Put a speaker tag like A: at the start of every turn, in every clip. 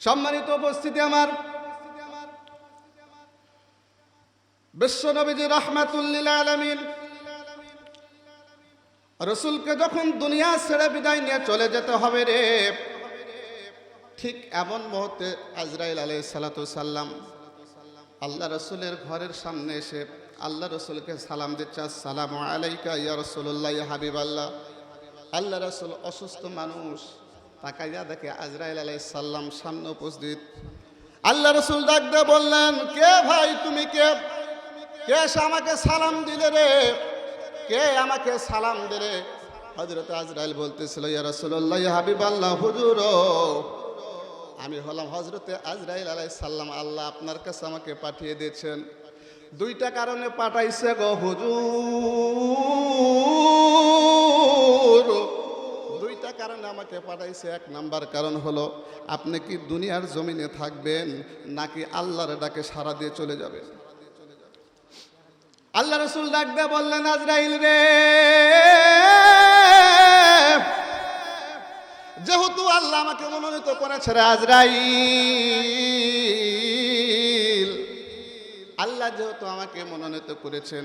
A: সম্মানিত উপস্থিতি আমার। বিশ্বনবীজি রহমাতুল্লিল আলমিন রসুলকে যখন দুনিয়া ছেড়ে বিদায় নিয়ে চলে যেতে হবে রে, ঠিক এমন মুহূর্তে আজরাইল আলাই সাল্লাম আল্লাহ রসুলের ঘরের সামনে এসে আল্লাহ রসুলকে সালাম দিচ্ছে সালাম আলাইকা ইয়া রসুল্লাহ হাবিব আল্লাহ আল্লাহ রসুল অসুস্থ মানুষ। তাকাইয়া দেখে আজরাইল আলাই সাল্লাম সামনে উপস্থিত। আল্লাহ রসুল ডাক দিয়ে বললেন, কে ভাই তুমি? কে? কে আমাকে সালাম দিলে রে? কে আমাকে সালাম দিলে? হজরত আজরাইল বলতেছিল, ইয়া রসুল্লাহ হাবিব আল্লাহ হুজুর, আমি হলাম হজরতে আজরাইল আলাই সাল্লাম আল্লাহ আপনার কাছে আমাকে পাঠিয়ে দিয়েছেন। দুইটা কারণে পাঠাইছে গো হুজুর। কারণে আমাকে পাঠাইছে এক নাম্বার কারণ হলো, আপনি কি দুনিয়ার জমিনে থাকবেন নাকি আল্লাহর ডাকে সারা দিয়ে চলে যাবেন? আল্লাহ রসুল ডাক বললেন, আজরাইল রে, যেহেতু আল্লাহ আমাকে মনোনীত করেছে রে আজরাইল, আল্লাহ যেহেতু আমাকে মনোনীত করেছেন,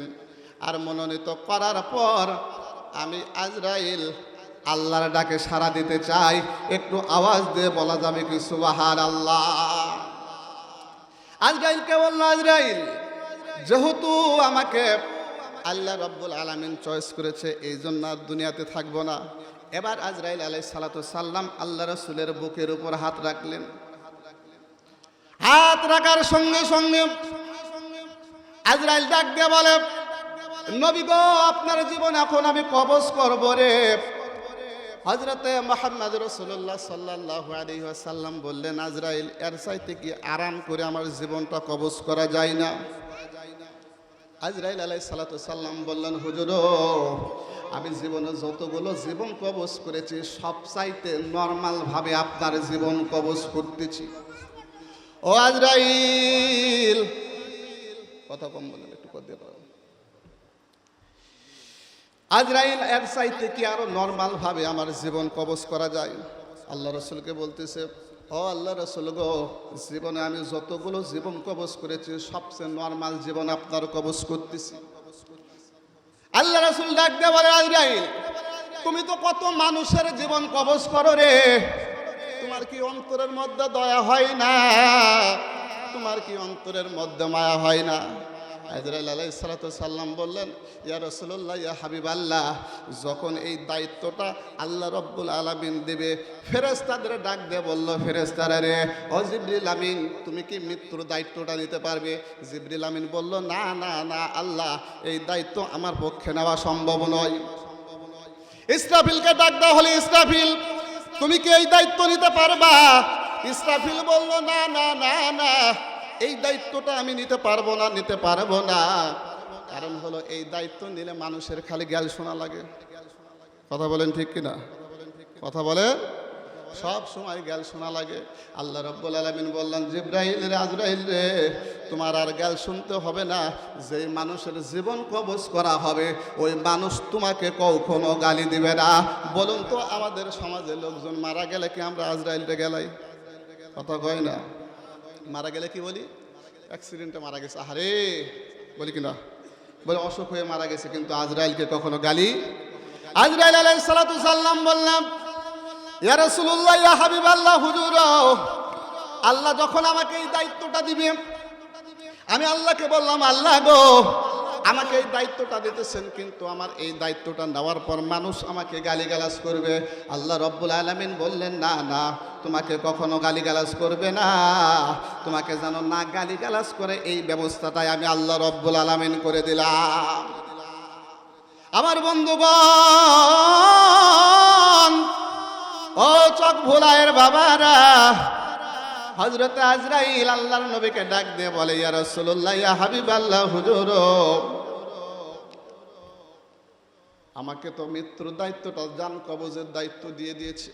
A: আর মনোনীত করার পর আমি আজরাইল আল্লাহর ডাকে সাড়া দিতে চাই, একটু আওয়াজ দিয়ে বলা যাবে কি সুবাহার আল্লাহ আজরাইলকে বলল, আজরাইল? যেহেতু আমাকে আল্লাহ রব্বুল আলমিন চয়েস করেছে, এই জন্য আর দুনিয়াতে থাকব না। এবার আজরাইল আলাই সাল্লাম আল্লাহ রসুলের বুকের উপর হাত রাখলেন। হাত রাখার সঙ্গে সঙ্গে আজরাইল ডাক দিয়ে বলে, নবী গো, আপনার জীবন এখন আমি কবজ করব রে। হজরতে মোহাম্মদ রসুল্লাহ সাল্লাহ সাল্লাম বললেন, আজরাইল, এর সাইতে কি আরাম করে আমার জীবনটা কবজ করা যায় না? আজরাইল আলাই সাল্লাম বললেন, হুজুর, আমি জীবনে যতগুলো জীবন কবজ করেছি সব চাইতে নর্মাল ভাবে আপনার জীবন কবজ করতেছি। ও আজরাইল, কথা কম বলেন, একটু করতে পারেন আজরাইল এর চাইতে কি আরও নর্মাল ভাবে আমার জীবন কবজ করা যায়? আল্লাহ রসুলকে বলতেছে, ও আল্লাহ রসুল গো, জীবনে আমি যতগুলো জীবন কবজ করেছি, সবচেয়ে নর্মাল জীবন আপনার কবজ করতেছি। আল্লাহ রসুল ডাক দিয়ে বলে, আজরাইল, তুমি তো কত মানুষের জীবন কবজ করো রে। তোমার কি অন্তরের মধ্যে দয়া হয় না? তোমার কি অন্তরের মধ্যে মায়া হয় না? হাজরাইল আলাই সাল্লাম বললেন, ইয়া রসুল্লাহ ইয়া হাবিব আল্লাহ যখন এই দায়িত্বটা আল্লাহ রব্বুল আলমিন দেবে ফেরেস্তাদের ডাক দিয়ে বলল ফেরেস্তারা রে, ও জিবরিল আমিন, তুমি কি মৃত্যুর দায়িত্বটা নিতে পারবে? জিবরিল আমিন বলল, না না না, আল্লাহ, এই দায়িত্ব আমার পক্ষে নেওয়া সম্ভব নয়। ইসরাফিলকে ডাক দেওয়া হলে, ইসরাফিল, তুমি কি এই দায়িত্ব নিতে পারবা? ইসরাফিল বলল, না না না না। এই দায়িত্বটা আমি নিতে পারব না, নিতে পারব না। কারণ হলো এই দায়িত্ব নিলে মানুষের খালি জ্ঞান শোনা লাগে। কথা বলেন ঠিক কিনা? কথা বলেন? সব সময় গ্যাল শোনা লাগে। আল্লাহ রব্বুল আলমিন বললেন জিব্রাহিল রে, আজরাইল রে, তোমার আর জ্ঞান শুনতে হবে না। যে মানুষের জীবন কবজ করা হবে, ওই মানুষ তোমাকে কখনো গালি দিবে না। বলুন তো, আমাদের সমাজে লোকজন মারা গেলে কি আমরা আজরাইলরে গেলাই? কথা কয় না। মারা গেলে কি বলি? অ্যাক্সিডেন্টে মারা গেছে। আরে বলি কিনা? বলে অসুখ হয়ে মারা গেছে, কিন্তু আজরাইলকে কখনো গালি? আজরাইল আলাই সালাতু সাল্লাম বললাম, ইয়া আল্লাহ যখন আমাকে এই দায়িত্বটা দিবে, আমি আল্লাহকে বললাম, আল্লাহ গো আমাকে এই দায়িত্বটা দিতেছেন, কিন্তু আমার এই দায়িত্বটা নেওয়ার পর মানুষ আমাকে গালিগালাজ করবে। আল্লাহ রব্বুল আলমিন বললেন, না না, তোমাকে কখনো গালিগালাজ করবে না। তোমাকে যেন না গালিগালাজ করে, এই ব্যবস্থাটাই আমি আল্লাহ রব্বুল আলমিন করে দিলাম। আমার বন্ধুগণ, ও চক ভোলায়ের বাবারা হজরত আজরাইল আল্লাহর নবীকে ডাক দিয়ে বলে, ইয়া রাসূলুল্লাহ, ইয়া হাবিব আল্লাহ হুজুর, আমাকে তো মৃত্যুর দায়িত্বটা জান কবজের দায়িত্ব দিয়ে দিয়েছে।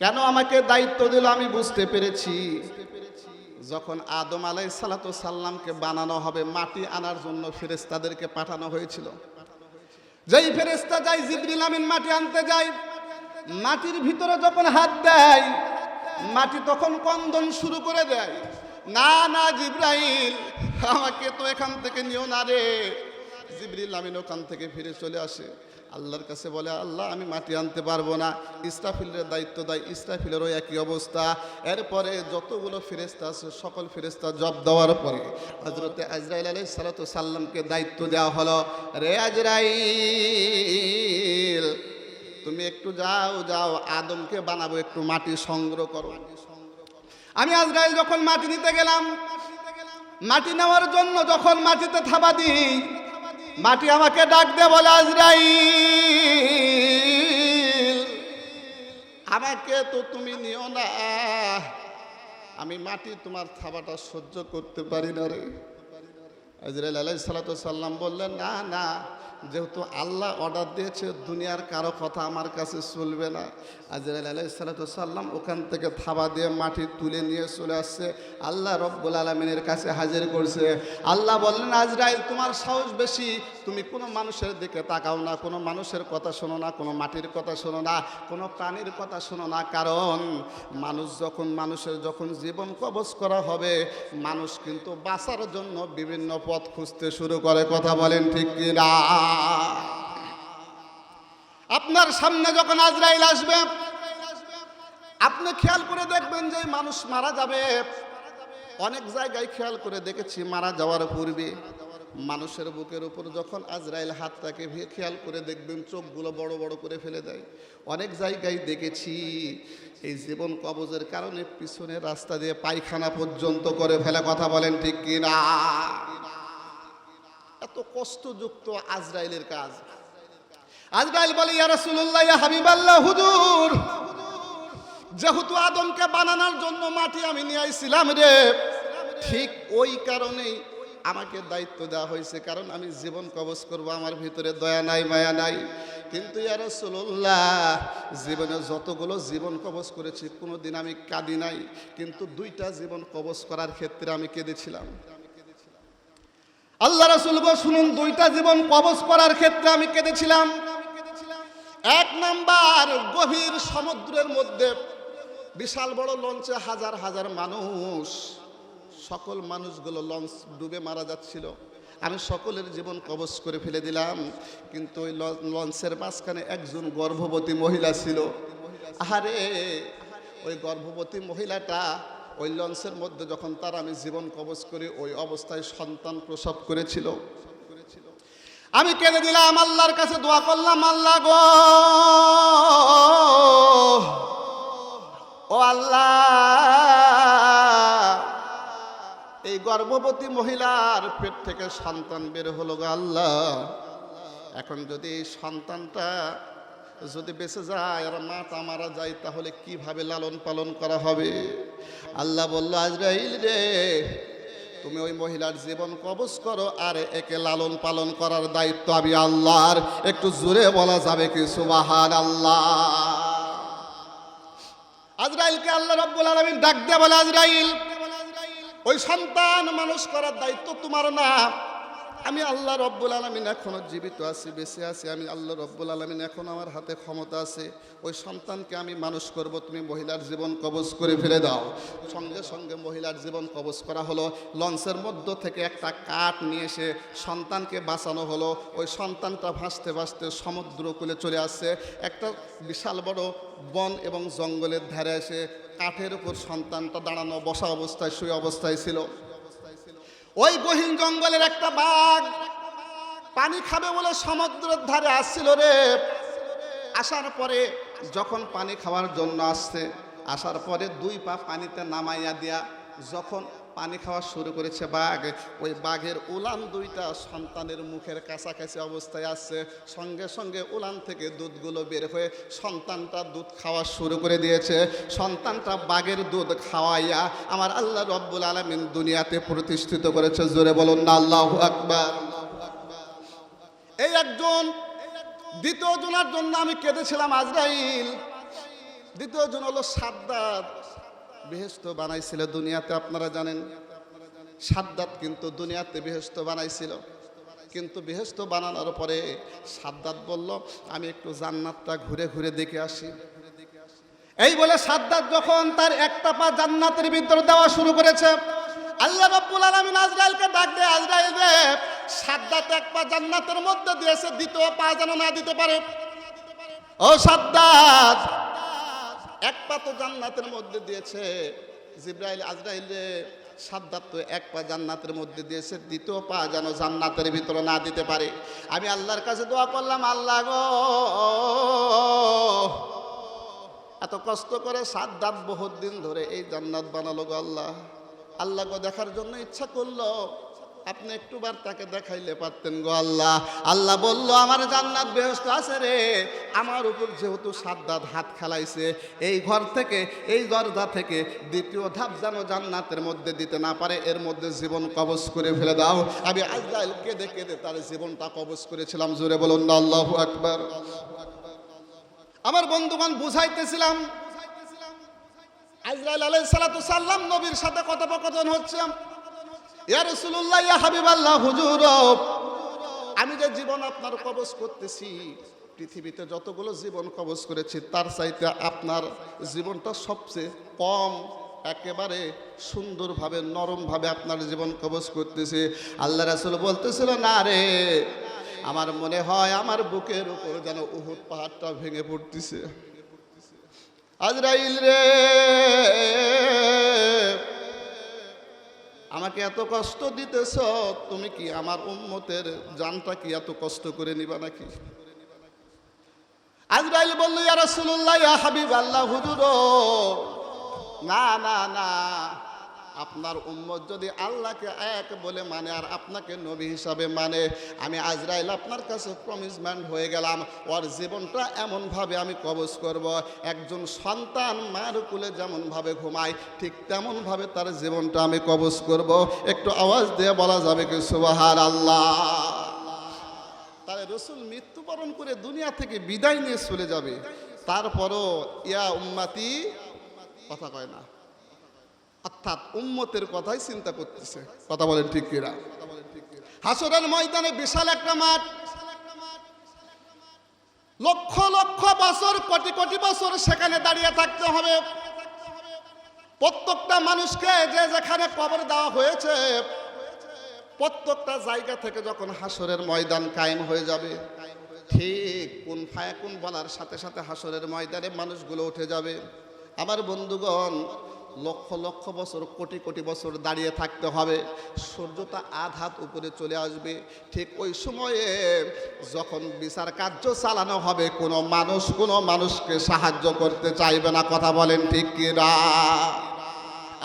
A: কেন আমাকে দায়িত্ব দিল আমি বুঝতে পেরেছি। যখন আদম আলাই সালাতু সাল্লামকে বানানো হবে, মাটি আনার জন্য ফেরেস্তাদেরকে পাঠানো হয়েছিল। যেই ফেরেস্তা যায়, জিবরিল আমিন মাটি আনতে যায়, মাটির ভিতরে যখন হাত দেয় মাটি তখন কন্দন শুরু করে দেয়। না না, জিব্রাইল, আমাকে তো এখান থেকে নিও না রে। জিবরিল আমিন ওখান থেকে ফিরে চলে আসে। আল্লাহর কাছে বলে, আল্লাহ, আমি মাটি আনতে পারব না। ইসরাফিলের দায়িত্ব দেয়, ইসরাফিলেরও একই অবস্থা। এরপরে যতগুলো ফেরেস্তা আছে, সকল ফেরেস্তা জব দেওয়ার পরে হজরতে আজরাইল আলাই সালাতু সাল্লামকে দায়িত্ব দেওয়া হলো। রে আজরাইল তুমি একটু যাও যাও, আদমকে বানাবো একটু মাটি সংগ্রহ করো। আমি আজরাইল যখন মাটি নিতে গেলাম, মাটি নেওয়ার জন্য যখন মাটিতে থাবা দিই, মাটি আমাকে ডাক দে বলে, আজরাইল, আমাকে তো তুমি নিও না। আমি মাটি তোমার থাবাটা সহ্য করতে পারি না রে। আজরাইল আলাই সাল্লাম বললেন, না না যেহেতু আল্লাহ অর্ডার দিয়েছে, দুনিয়ার কারও কথা আমার কাছে চলবে না। আজরাইল আলাই সাল্লাম ওখান থেকে থাবা দিয়ে মাটি তুলে নিয়ে চলে আসছে। আল্লাহ রব্বুল আলমিনের কাছে হাজির করছে। আল্লাহ বললেন, আজরাইল, তোমার সাহস বেশি। তুমি কোনো মানুষের দিকে তাকাও না, কোনো মানুষের কথা শোনো না, কোনো মাটির কথা শোনো না, কোনো প্রাণীর কথা শোনো না। কারণ মানুষ যখন মানুষের যখন জীবন কবচ করা হবে, মানুষ কিন্তু বাঁচার জন্য বিভিন্ন পথ খুঁজতে শুরু করে। কথা বলেন ঠিক কি না আপনার সামনে যখন আজরাইল আসবে, আপনি খেয়াল করে দেখবেন যে মানুষ মারা যাবে। অনেক জায়গায় খেয়াল করে দেখেছি, মারা যাওয়ার পূর্বে মানুষের বুকের উপর যখন আজরাইল হাতটাকে ভে- খেয়াল করে দেখবেন, চোখগুলো বড় বড় করে ফেলে দেয়। অনেক জায়গায় দেখেছি, এই জীবন কবজের কারণে পিছনে রাস্তা দিয়ে পায়খানা পর্যন্ত করে ফেলে। কথা বলেন ঠিক কি না এত কষ্টযুক্ত আজরাইলের কাজ। আজরাইল বলে, ইয়া হুজুর, যেহেতু আদমকে বানানোর জন্য মাটি আমি নিয়ে আইছিলাম রে, ঠিক ওই কারণেই আমাকে দায়িত্ব দেওয়া হয়েছে, কারণ আমি জীবন কবজ করব, আমার ভিতরে দয়া নাই, মায়া নাই। কিন্তু ইয়ার রাসূলুল্লাহ, জীবনে যতগুলো জীবন কবজ করেছি কোনো দিন আমি কাঁদি নাই, কিন্তু দুইটা জীবন কবজ করার ক্ষেত্রে আমি কেঁদেছিলাম। আল্লাহ রাসুল শুনুন, দুইটা জীবন কবজ করার ক্ষেত্রে আমি কেঁদেছিলাম। এক নাম্বার, গভীর সমুদ্রের মধ্যে বিশাল বড় লঞ্চে হাজার হাজার মানুষ, সকল মানুষগুলো লঞ্চ ডুবে মারা যাচ্ছিল। আমি সকলের জীবন কবজ করে ফেলে দিলাম, কিন্তু ওই লঞ্চের মাঝখানে একজন গর্ভবতী মহিলা ছিল। আহারে, ওই গর্ভবতী মহিলাটা ওই লঞ্চের মধ্যে যখন তার আমি জীবন কবজ করি, ওই অবস্থায় সন্তান প্রসব করেছিল। আমি কেঁদে দিলাম, আল্লাহর কাছে দোয়া করলাম, আল্লাহ গো। ও আল্লাহ, এই গর্ভবতী মহিলার পেট থেকে সন্তান বের হলো গো আল্লাহ। এখন যদি সন্তানটা যদি বেঁচে যায় আর মাটা মারা যায়, তাহলে কীভাবে লালন পালন করা হবে? আল্লাহ বলল, আজরাইল রে, তুমি ওই মহিলার জীবন কবজ করো, আর একে লালন পালন করার দায়িত্ব আমি আল্লাহর। একটু জোরে বলা যাবে কি সুবাহান আল্লাহ আজরাইলকে আল্লাহ রব্বুল আলমিন ডাক দিয়ে বলে, আজরাইল, ওই সন্তান মানুষ করার দায়িত্ব তোমার না। আমি আল্লাহ রব্বুল আলমিন এখনও জীবিত আছি, বেঁচে আছি। আমি আল্লাহ রব্বুল আলমিন এখন আমার হাতে ক্ষমতা আছে। ওই সন্তানকে আমি মানুষ করব, তুমি মহিলার জীবন কবজ করে ফেলে দাও। সঙ্গে সঙ্গে মহিলার জীবন কবজ করা হলো। লঞ্চের মধ্য থেকে একটা কাঠ নিয়ে এসে সন্তানকে বাঁচানো হলো। ওই সন্তানটা ভাসতে ভাসতে সমুদ্র কূলে চলে আসছে। একটা বিশাল বড় বন এবং জঙ্গলের ধারে এসে কাঠের উপর সন্তানটা দাঁড়ানো, বসা অবস্থায়, শুয়ে অবস্থায় ছিল। ওই বহিন জঙ্গলের একটা বাঘ পানি খাবে বলে সমুদ্রের ধারে আসছিল রে। আসার পরে যখন পানি খাওয়ার জন্য আসছে, আসার পরে দুই পা পানিতে নামাইয়া দিয়া যখন পানি খাওয়া শুরু করেছে বাঘ। ওই বাঘের উলান দুইটা সন্তানের মুখের কাছাকাছি অবস্থায় আসছে সঙ্গে সঙ্গে উলান থেকে দুধগুলো বের হয়ে সন্তানটা দুধ খাওয়া শুরু করে দিয়েছে। সন্তানটা বাঘের দুধ খাওয়াইয়া আমার আল্লাহ রব্বুল আলমিন দুনিয়াতে প্রতিষ্ঠিত করেছে। জোরে বলুন না, আল্লাহ আকবার। এই একজন, দ্বিতীয় জনের জন্য আমি কেঁদেছিলাম আজরাইল। দ্বিতীয় জন হলো সাদ্দাত। বেহেস্ত বানাইছিল দুনিয়াতে, আপনারা জানেন। সাদ্দাত কিন্তু দুনিয়াতে বেহেস্ত বানাইছিল। কিন্তু বেহেস্ত বানানোর পরে সাদ্দাত বলল, আমি একটু জান্নাতটা ঘুরে ঘুরে দেখে আসি। এই বলে সাদ্দাত যখন তার একটা পা জান্নাতের ভিতরে দেওয়া শুরু করেছে, আল্লাহ রাব্বুল আলামিন আজরাইলকে ডাক দেয়, আজরাইল রে, সাদ্দাত এক পা জান্নাতের মধ্যে দিয়েছে দ্বিতীয় পা যেন না দিতে পারে। ও সাদ্দাত এক পা তো জান্নাতের মধ্যে দিয়েছে। জিব্রাইল আজরাইল সাদ্দাত তো এক পা জান্নাতের মধ্যে দিয়েছে, দ্বিতীয় পা যেন জান্নাতের ভিতরে না দিতে পারে। আমি আল্লাহর কাছে দোয়া করলাম, আল্লাহ গো, এত কষ্ট করে সাত দাঁত বহুত দিন ধরে এই জান্নাত বানালো গো আল্লাহ। আল্লাহ গো দেখার জন্য ইচ্ছা করল। আপনি একটুবার তাকে দেখাইলে পারতেন গো আল্লাহ। আল্লাহ বলল, আমার জান্নাত বেহস্ত আছে রে। আমার উপর যেহেতু সাত দাঁত হাত খেলাইছে, এই ঘর থেকে, এই দরজা থেকে দ্বিতীয় ধাপ যেন জান্নাতের মধ্যে দিতে না পারে, এর মধ্যে জীবন কবজ করে ফেলে দাও। আমি আজরাইল কেঁদে কেঁদে তার জীবনটা কবজ করেছিলাম, জোরে বলুন না, আল্লাহ আকবার। আমার বন্ধুগণ, বুঝাইতেছিলাম, আজরাইল আলাই সালাতু সাল্লাম নবীর সাথে কথোপকথন হচ্ছে। ইয়া হাবিবাল্লাহ, হুজুর। আমি যে জীবন আপনার কবজ করতেছি, পৃথিবীতে যতগুলো জীবন কবজ করেছি, তার চাইতে আপনার জীবনটা সবচেয়ে কম, একেবারে সুন্দরভাবে, নরমভাবে আপনার জীবন কবজ করতেছে। আল্লাহ রাসূল বলতেছিল, না রে, আমার মনে হয় আমার বুকের উপর যেন উহুদ পাহাড়টা ভেঙে পড়তেছে। আজরাইল রে আমাকে এত কষ্ট দিতেছ, তুমি কি আমার উম্মতের জানটা কি এত কষ্ট করে নিবা নাকি? আজরাইল বলল, ইয়া হাবিব আল্লাহ হুজুর। না না না। আপনার উম্মত যদি আল্লাহকে এক বলে মানে আর আপনাকে নবী হিসাবে মানে আমি আজরাইল আপনার কাছে প্রমিসমেন্ট হয়ে গেলাম, ওর জীবনটা এমনভাবে আমি কবজ করব, একজন সন্তান মায়ের কুলে যেমনভাবে ঘুমায়, ঠিক তেমনভাবে তার জীবনটা আমি কবজ করব। একটু আওয়াজ দিয়ে বলা যাবে কি সুবাহার আল্লাহ তাহলে রসুল মৃত্যুবরণ করে দুনিয়া থেকে বিদায় নিয়ে চলে যাবে। তারপরও ইয়া উম্মাতি, কথা কয় না। অর্থাৎ উম্মতের কথাই চিন্তা করতেছে। কথা বলেন ঠিক কিরা হাসরের ময়দানে বিশাল একটা মাঠ। লক্ষ লক্ষ বছর, কোটি কোটি বছর সেখানে দাঁড়িয়ে থাকতে হবে। প্রত্যেকটা মানুষকে যে যেখানে কবর দেওয়া হয়েছে, প্রত্যেকটা জায়গা থেকে যখন হাসরের ময়দান কায়েম হয়ে যাবে, ঠিক কোন ফায়াকুন বলার সাথে সাথে হাসরের ময়দানে মানুষগুলো উঠে যাবে। আমার বন্ধুগণ লক্ষ লক্ষ বছর, কোটি কোটি বছর দাঁড়িয়ে থাকতে হবে। সূর্যটা আধ হাত উপরে চলে আসবে। ঠিক ওই সময়ে যখন বিচার কার্য চালানো হবে, কোনো মানুষ কোনো মানুষকে সাহায্য করতে চাইবে না। কথা বলেন ঠিক কিরা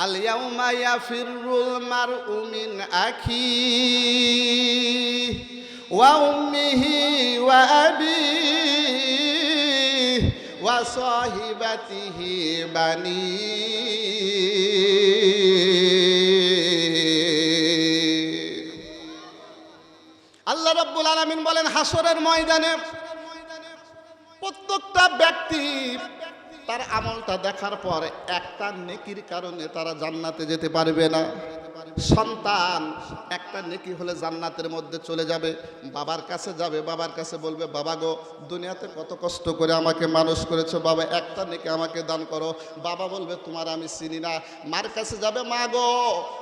A: আলিয়াউমা ইয়াফিরুল মার উমিন আখি ওয়া উম্মিহি ওয়া আবিহি وصاحبته بنيه আল্লাহ রব্বুল আলমিন বলেন হাসরের ময়দানে প্রত্যেকটা ব্যক্তি তার আমলটা দেখার পর একটা নেকির কারণে তারা জান্নাতে যেতে পারবে না। সন্তান, একটা নেকি হলে জান্নাতের মধ্যে চলে যাবে, বাবার কাছে যাবে, বাবার কাছে বলবে, বাবা গো, দুনিয়াতে কত কষ্ট করে আমাকে মানুষ করেছ, বাবা, একটা নেকি আমাকে দান করো। বাবা বলবে, তোমার আমি চিনি না। মার কাছে যাবে, মা গো,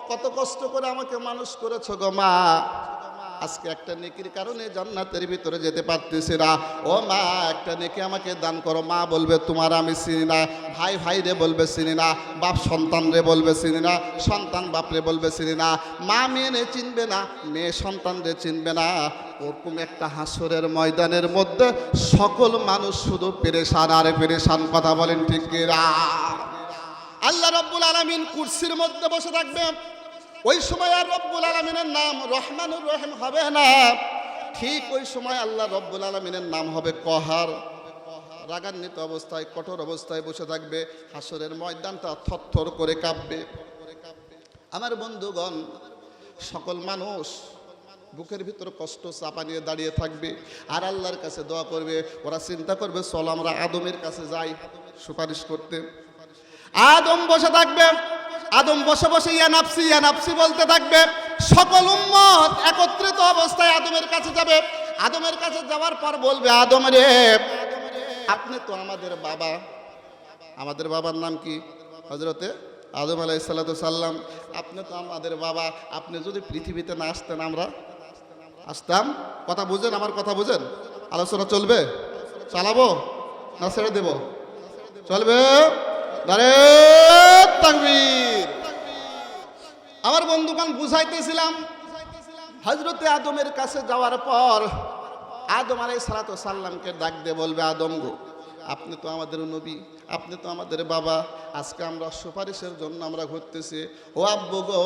A: কত কষ্ট করে আমাকে মানুষ করেছ গো, মা। আজকে একটা নেকির কারণে জান্নাতের ভিতরে যেতে পারতেছি না। ও মা, একটা নেকি আমাকে দান করো। মা বলবে, তোমার আমি চিনি না। ভাই ভাই রে বলবে, চিনি না। বাপ সন্তান রে বলবে, চিনি না। সন্তান বাপ রে বলবে, চিনি না। মা মেয়ে রে চিনবে না, মেয়ে সন্তান রে চিনবে না। ওরকম একটা হাসরের ময়দানের মধ্যে সকল মানুষ শুধু পেরেশান, আর পেরেশান, কথা বলেন ঠিক আল্লাহ রব্বুল আলমিন কুর্সির মধ্যে বসে থাকবে ওই সময় আর রব্বুল আলমিনের নাম রহমানুর রহিম হবে না। ঠিক ওই সময় আল্লাহ রব্বুল আলমিনের নাম হবে কহার। রাগান্বিত অবস্থায়, কঠোর অবস্থায় বসে থাকবে। হাসরের ময়দানটা থরথর করে কাঁপবে। আমার বন্ধুগণ, সকল মানুষ বুকের ভিতর কষ্ট চাপা নিয়ে দাঁড়িয়ে থাকবে আর আল্লাহর কাছে দোয়া করবে। ওরা চিন্তা করবে, চল আমরা আদমের কাছে যাই সুপারিশ করতে। আদম বসে থাকবে। আদম বসে বসে ইয়া নাফসি ইয়া নাফসি বলতে থাকবে, সকল উম্মত একত্রিত অবস্থায় আদমের কাছে যাবে। আদমের কাছে যাওয়ার পর বলবে, আদম রে, আপনি তো আমাদের বাবা। আমাদের বাবার নাম কি? হজরতে আদম আলাই সাল্লাম আপনি তো আমাদের বাবা। আপনি যদি পৃথিবীতে না আসতেন, আমরা আসতাম। কথা বুঝেন, আমার কথা বুঝেন? আলোচনা চলবে? চালাবো না ছেড়ে দেব? চলবে? দাঁড়ে তাকবীর আমার বন্ধুগান বুঝাইতেছিলাম হজরতে আদমের কাছে যাওয়ার পর আদম আলাই সালাত সাল্লামকে ডাক দিয়ে বলবে, আদম গো, আপনি তো আমাদের নবী, আপনি তো আমাদের বাবা, আজকে আমরা সুপারিশের জন্য আমরা ঘুরতেছি। ও আব্বু গো,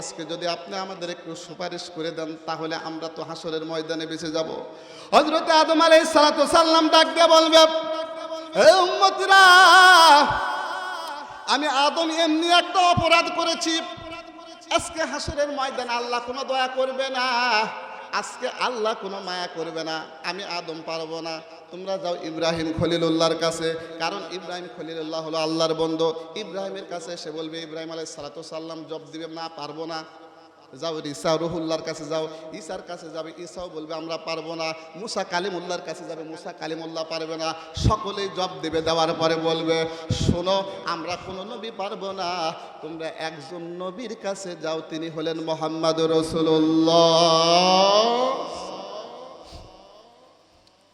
A: আজকে যদি আপনি আমাদের একটু সুপারিশ করে দেন, তাহলে আমরা তো হাসরের ময়দানে বেঁচে যাব। হজরতে আদম আলাই সালাত সাল্লাম ডাক দিয়ে বলবে আমি আদম এমনি একটা অপরাধ করেছি। আজকে হাসুরের ময়দান আল্লাহ কোনো দয়া করবে না। আজকে আল্লাহ কোনো মায়া করবে না। আমি আদম পারব না। তোমরা যাও ইব্রাহিম খলিলুল্লাহর কাছে। কারণ ইব্রাহিম খলিলুল্লাহ হলো আল্লাহর বন্ধু। ইব্রাহিমের কাছে সে বলবে, ইব্রাহিম আলাই সালাতু সাল্লাম জব দিবে, না, পারব না। যাও ঈসা রুহুল্লাহর কাছে যাও ঈসার কাছে যাবে ঈসাও বলবে, আমরা পারব না। মুসা কালিমুল্লাহর কাছে যাবে, মুসা কালিমুল্লাহ পারবে না। সকলেই জব দেবে, দেওয়ার পরে বলবে, শোনো, আমরা কোনো নবী পারব না। তোমরা একজন নবীর কাছে যাও, তিনি হলেন মোহাম্মদ রসুল্লাহ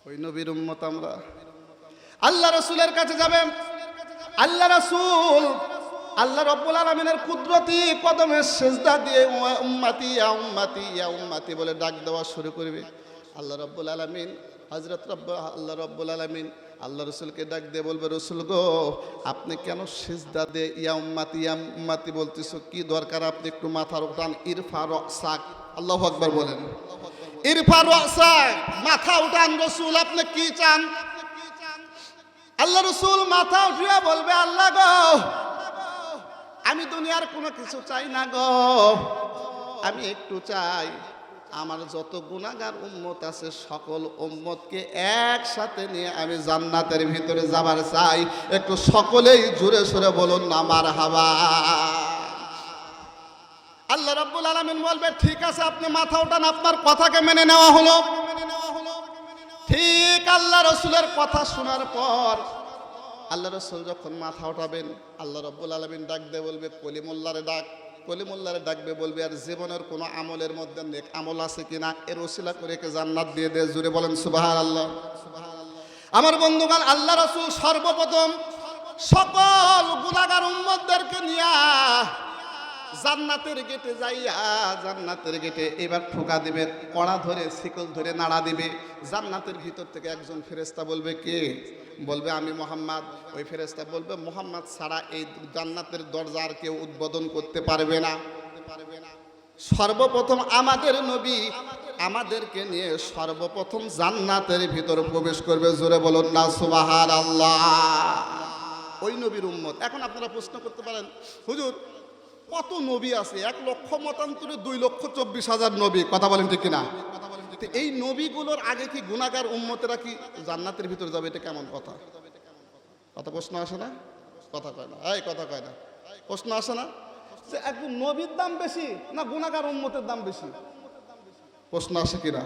A: ওই নবীর উম্মত আমরা। আল্লাহ রসুলের কাছে যাবে। আল্লাহ রসুল আল্লাহ রব্বুল আলমিনের কুদরতি কদমের সেজদা দিয়ে উম্মা- উম্মাতি, ইয়া উম্মাতি ইয়া উম্মাতি বলে ডাক দেওয়া শুরু করবে। আল্লাহ রব্বুল আলমিন হজরত রব্ব, আল্লাহ রব্বুল আলমিন, আল্লাহ রসুলকে ডাক দিয়ে বলবে, রসুল গো, আপনি কেন সেজদা দিয়ে ইয়া উম্মাতি ইয়া উম্মাতি বলতেছো? কি দরকার আপনি একটু মাথার উঠান ইরফা রকসাক আল্লাহ আকবার বলেন। ইরফা রকসাক মাথা উঠান রসুল, আপনি কি চান? আল্লাহ রসুল মাথা উঠিয়ে বলবে, আল্লাহ গো আমি দুনিয়ার কোনো কিছু চাই না গো। আমি একটু চাই, আমার যত গুণাগার উম্মত আছে, সকল উম্মতকে একসাথে নিয়ে আমি জান্নাতের ভিতরে যাবার চাই। একটু সকলেই জুড়ে সুরে বলুন না আমার হাওয়া আল্লাহ রাব্বুল আলামিন বলবে, ঠিক আছে, আপনি মাথা উঠান, আপনার কথাকে মেনে নেওয়া হলো। ঠিক আল্লাহ রসুলের কথা শোনার পর আল্লাহ রসুল যখন মাথা উঠাবেন আল্লাহ রব্বুল আলমিন ডাক দিয়ে বলবে কলিমুল্লারে ডাক। কলিমুল্লারে ডাকবে বলবে, আর জীবনের কোনো আমলের মধ্যে নেক আমল আছে কিনা? এর ওসিলা করে একে জান্নাত দিয়ে দে। জুড়ে বলেন সুবাহ আল্লাহ আমার বন্ধুগান আল্লাহ রসুল সর্বপ্রথম সকল গুণাগার উম্মতদেরকে নিয়া জান্নাতের গেটে যাইয়া জান্নাতের গেটে এবার ঠোকা দিবে, কড়া ধরে, শিকল ধরে নাড়া দিবে। জান্নাতের ভিতর থেকে একজন ফেরেস্তা বলবে, কে? বলবে, আমি মোহাম্মদ। ওই ফেরেস্তা বলবে, মোহাম্মদ ছাড়া এই জান্নাতের দরজা আর কেউ উদ্বোধন করতে পারবে না। সর্বপ্রথম আমাদের নবী আমাদেরকে নিয়ে সর্বপ্রথম জান্নাতের ভিতর প্রবেশ করবে। জোরে বলুন না সুবাহার আল্লাহ ওই নবীর উম্মত। এখন আপনারা প্রশ্ন করতে পারেন, হুজুর, কত নবী আছে? এক লক্ষ মতান্তরে দুই লক্ষ চব্বিশ হাজার নবী। কথা বলেন ঠিক কিনা? তো এই নবীগুলোর আগে কি গুণাগার উম্মতেরা কি জান্নাতের ভিতর যাবে? এটা কেমন কথা? কথা প্রশ্ন আসে না? কথা কয় না। এই কথা কয় না। প্রশ্ন আসে না? যে একদম নবীর দাম বেশি না গুণাগার উম্মতের দাম বেশি? প্রশ্ন আসে কিনা?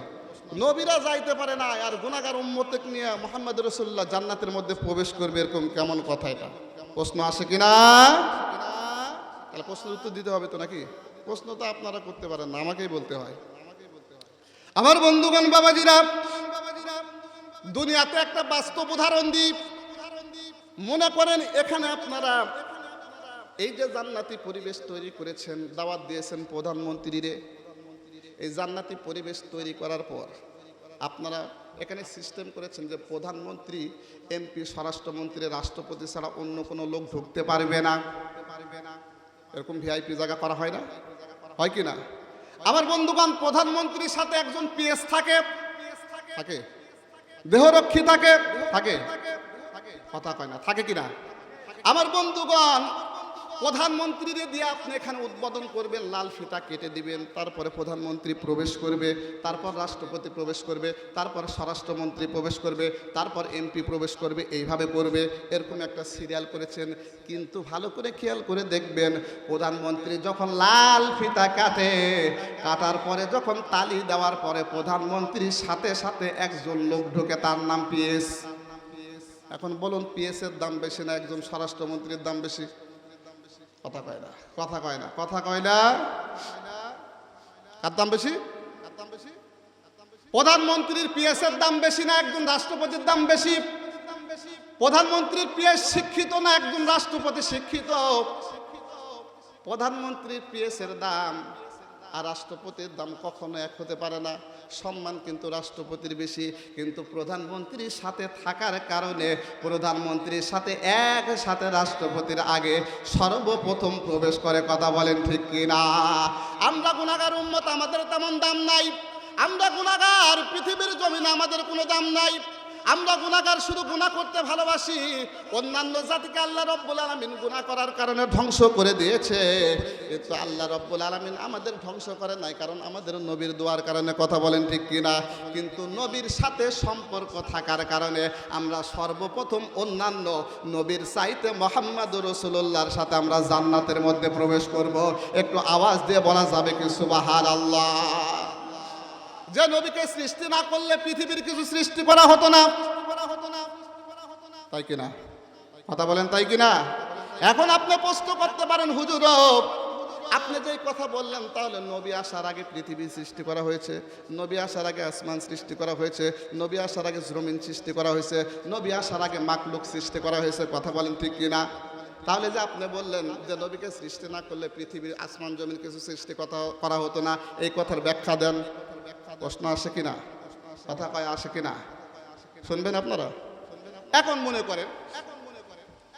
A: নবীরা যাইতে পারে না আর গুণাগার উম্মতে নিয়ে মোহাম্মদ রসুল্লাহ জান্নাতের মধ্যে প্রবেশ করবে এরকম কেমন কথা এটা? প্রশ্ন আসে কিনা? তাহলে প্রশ্নের উত্তর দিতে হবে তো নাকি? প্রশ্ন তো আপনারা করতে পারেন না আমাকেই বলতে হয়। আমার বন্ধুগণ, বাবাজিরা, দুনিয়াতে একটা বাস্তব উদাহরণ দিই। মনে করেন, এখানে আপনারা এই যে জান্নাতি পরিবেশ তৈরি করেছেন, দাওয়াত দিয়েছেন প্রধানমন্ত্রীরে, এই জান্নাতি পরিবেশ তৈরি করার পর আপনারা এখানে সিস্টেম করেছেন যে প্রধানমন্ত্রী, এমপি, স্বরাষ্ট্রমন্ত্রী, রাষ্ট্রপতি ছাড়া অন্য কোনো লোক ঢুকতে পারবে না। এরকম ভিআইপি জায়গা করা হয় না? হয় কি না? আমার বন্ধুগণ প্রধানমন্ত্রীর সাথে একজন পিএস থাকে। থাকে। দেহরক্ষী থাকে। থাকে। কথা কয় না থাকে কিনা? আমার বন্ধুগণ প্রধানমন্ত্রীরে দিয়ে আপনি এখানে উদ্বোধন করবেন, লাল ফিতা কেটে দিবেন, তারপরে প্রধানমন্ত্রী প্রবেশ করবে, তারপর রাষ্ট্রপতি প্রবেশ করবে, তারপর স্বরাষ্ট্রমন্ত্রী প্রবেশ করবে, তারপর এমপি প্রবেশ করবে, এইভাবে করবে, এরকম একটা সিরিয়াল করেছেন। কিন্তু ভালো করে খেয়াল করে দেখবেন, প্রধানমন্ত্রী যখন লাল ফিতা কাটে, কাটার পরে যখন তালি দেওয়ার পরে প্রধানমন্ত্রীর সাথে সাথে একজন লোক ঢোকে, তার নাম পিএস এখন বলুন পিএস এর দাম বেশি না, একজন স্বরাষ্ট্রমন্ত্রীর দাম বেশি? কথা কয় না, কথা কয় না, কথা কয় না। কার দাম বেশি? প্রধানমন্ত্রীর পিএসের দাম বেশি না একজন রাষ্ট্রপতির দাম বেশি। প্রধানমন্ত্রীর পিএস শিক্ষিত না একজন রাষ্ট্রপতি শিক্ষিত। প্রধানমন্ত্রীর পিএস এর দাম আর রাষ্ট্রপতির দাম কখনো এক হতে পারে না। সম্মান কিন্তু রাষ্ট্রপতির বেশি। কিন্তু প্রধানমন্ত্রীর সাথে থাকার কারণে প্রধানমন্ত্রীর সাথে এক সাথে রাষ্ট্রপতির আগে সর্বপ্রথম প্রবেশ করে কথা বলেন ঠিক কিনা? আমরা গুণাগার উন্মত আমাদের তেমন দাম নাই। আমরা গুণাগার পৃথিবীর জমিনে আমাদের কোনো দাম নাই। আমরা গুণাগার শুধু গুণা করতে ভালোবাসি। অন্যান্য জাতিকে আল্লাহ রব্বুল আলমিন গুণা করার কারণে ধ্বংস করে দিয়েছে। কিন্তু আল্লাহ রব্বুল আলমিন আমাদের ধ্বংস করে নাই, কারণ আমাদের নবীর দোয়ার কারণে কথা বলেন ঠিক কিনা? কিন্তু নবীর সাথে সম্পর্ক থাকার কারণে আমরা সর্বপ্রথম অন্যান্য নবীর চাইতে মোহাম্মদ রসুল্লাহর সাথে আমরা জান্নাতের মধ্যে প্রবেশ করব। একটু আওয়াজ দিয়ে বলা যাবে কি সুবাহার আল্লাহ যে নবীকে সৃষ্টি না করলে পৃথিবীর কিছু সৃষ্টি করা হতো না। তাই কিনা? কথা বলেন তাই কিনা? এখন আপনি প্রশ্ন করতে পারেন, হুজুর, আপনি যে কথা বললেন, তাহলে নবী আসার আগে পৃথিবী সৃষ্টি করা হয়েছে, নবী আসার আগে আসমান সৃষ্টি করা হয়েছে, নবী আসার আগে জমিন সৃষ্টি করা হয়েছে, নবী আসার আগে মাকলুক সৃষ্টি করা হয়েছে, কথা বলেন ঠিক কিনা? তাহলে যে আপনি বললেন যে নবীকে সৃষ্টি না করলে পৃথিবীর আসমান, জমিন কিছু সৃষ্টি কথা করা হতো না, এই কথার ব্যাখ্যা দেন। প্রশ্ন আসে কিনা? কথা কয় আসে কিনা? শুনবেন আপনারা? এখন মনে করেন,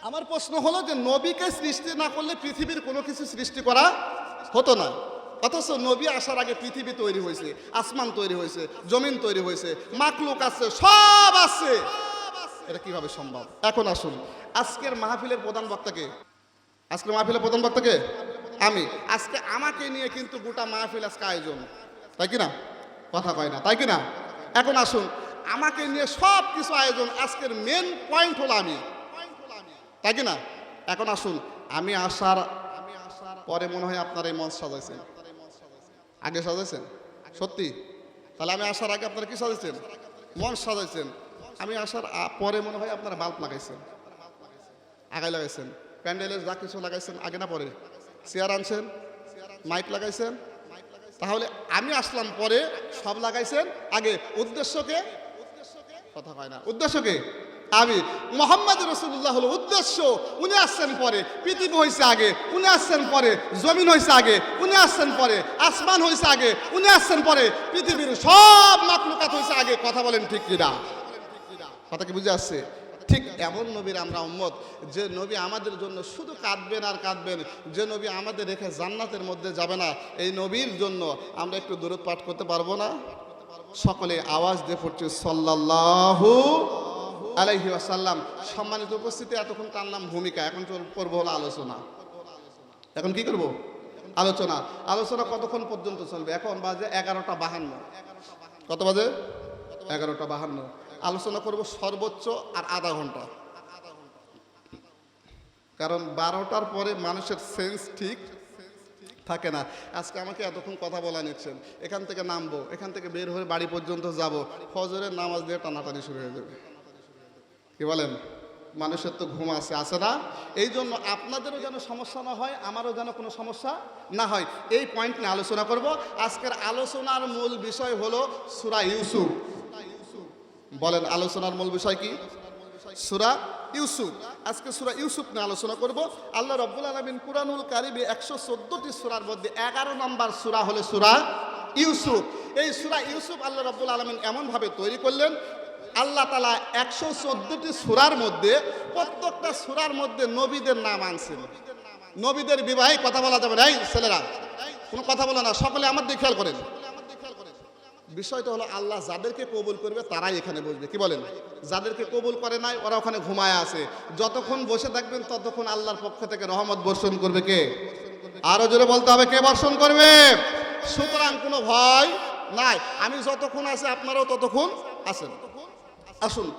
A: আমার প্রশ্ন হলো যে নবীকে সৃষ্টি না করলে পৃথিবীর কোনো কিছু সৃষ্টি করা হতো না। অথচ নবী আসার আগে পৃথিবী তৈরি হয়েছে, আসমান তৈরি হয়েছে, জমিন তৈরি হয়েছে মাকলুক আছে, সব আছে। এটা কীভাবে সম্ভব? এখন আসুন। আজকের মাহফিলের প্রধান বক্তাকে আজকের মাহফিলের প্রধান বক্তাকে আমি। আজকে আমাকে নিয়ে কিন্তু গোটা মাহফিল আজকে আয়োজন। তাই কি না? কথা কয় না, তাই কি না এখন আসুন, আমাকে নিয়ে সব কিছু আয়োজন, আজকের মেন পয়েন্ট হলো আমি। তাই কি না এখন আসুন, আমি আসার আমি আসার পরে মনে হয় আপনার এই মঞ্চ সাজাইছেন। আগে সাজাইছেন? সত্যি? তাহলে আমি আসার আগে আপনারা কি সাজাইছেন? মঞ্চ সাজাইছেন। আমি আসার পরে মনে হয় আপনারা বাল্ব লাগাইছেন। আগায় লাগাইছেন। প্যান্ডেলের যা কিছু লাগাইছেন, আগে না পরে? চেয়ার আনছেন? মাইক লাগাইছেন? তাহলে আমি আসলাম পরে সব লাগাইছেন। আগে উদ্দেশ্যকে? কথা কয় না। উদ্দেশ্যকে? আমি। মোহাম্মদ রসুল্লাহ হলো উদ্দেশ্য। উনি আসছেন পরে। পৃথিবী হয়েছে আগে। উনি আসছেন পরে। জমিন হয়েছে আগে। উনি আসছেন পরে। আসমান হয়েছে আগে। উনি আসছেন পরে। পৃথিবীর সব মাকলুকাত হয়েছে আগে। কথা বলেন ঠিক কিনা? কথা কি বুঝে আসছে? ঠিক এমন নবীর আমরা উম্মত যে নবী আমাদের জন্য শুধু কাঁদবেন আর কাঁদবেন, যে নবী আমাদের রেখে জান্নাতের মধ্যে যাবে না। এই নবীর জন্য আমরা একটু দূরত পাঠ করতে পারব না? সকলে আওয়াজ দিয়ে পড়ছে, সাল্লাল্লাহু আলাইহি ওয়াসাল্লাম। সম্মানিত উপস্থিতি, এতক্ষণ টানলাম ভূমিকা, এখন চল করব হলো আলোচনা। এখন কি করব? আলোচনা। আলোচনা কতক্ষণ পর্যন্ত চলবে? এখন বাজে এগারোটা বাহান্ন। কত বাজে? এগারোটা বাহান্ন। আলোচনা করব সর্বোচ্চ আর আধা ঘণ্টা। কারণ বারোটার পরে মানুষের সেন্স ঠিক থাকে না। আজকে আমাকে এতক্ষণ কথা বলা নিচ্ছেন। এখান থেকে নামবো, এখান থেকে বের হয়ে বাড়ি পর্যন্ত যাব। ফজরের নামাজ দিয়ে টানাটানি শুরু হয়ে যাবে। কি বলেন? মানুষের তো ঘুম আছে আছে না? এই জন্য আপনাদেরও যেন সমস্যা না হয়, আমারও যেন কোনো সমস্যা না হয়। এই পয়েন্ট নিয়ে আলোচনা করব। আজকের আলোচনার মূল বিষয় হলো সুরা ইউসুফ। বলেন, আলোচনার মূল বিষয় কি? সুরা ইউসুফ। আজকে সুরা ইউসুফ নিয়ে আলোচনা করব। আল্লাহ রব্বুল আলমিন কুরানুল কারিবে একশো চোদ্দটি সুরার মধ্যে এগারো নম্বর সুরা হলো সুরা ইউসুফ। এই সুরা ইউসুফ আল্লাহ রব্বুল আলমিন এমনভাবে তৈরি করলেন, আল্লাহ তালা একশো চোদ্দটি সুরার মধ্যে প্রত্যেকটা সুরার মধ্যে নবীদের নাম আনছেন। নবীদের বিবাহে কথা বলা যাবে এই ছেলেরা, কোনো কথা বলে না, সকলে আমার দিকে খেয়াল করেন। বিষয়টা হলো আল্লাহ যাদেরকে কবুল করবে তারাই এখানে বসবে। কি বলেন? যাদেরকে কবুল করে নাই, ওরা ওখানে ঘুমায় আছে। যতক্ষণ বসে থাকবেন, ততক্ষণ আল্লাহর পক্ষ থেকে রহমত বর্ষণ করবে কে? আরও জোরে বলতে হবে, কে বর্ষণ করবে? সুতরাং কোনো ভয় নাই। আমি যতক্ষণ আছে, আপনারাও ততক্ষণ আছেন। আসুন।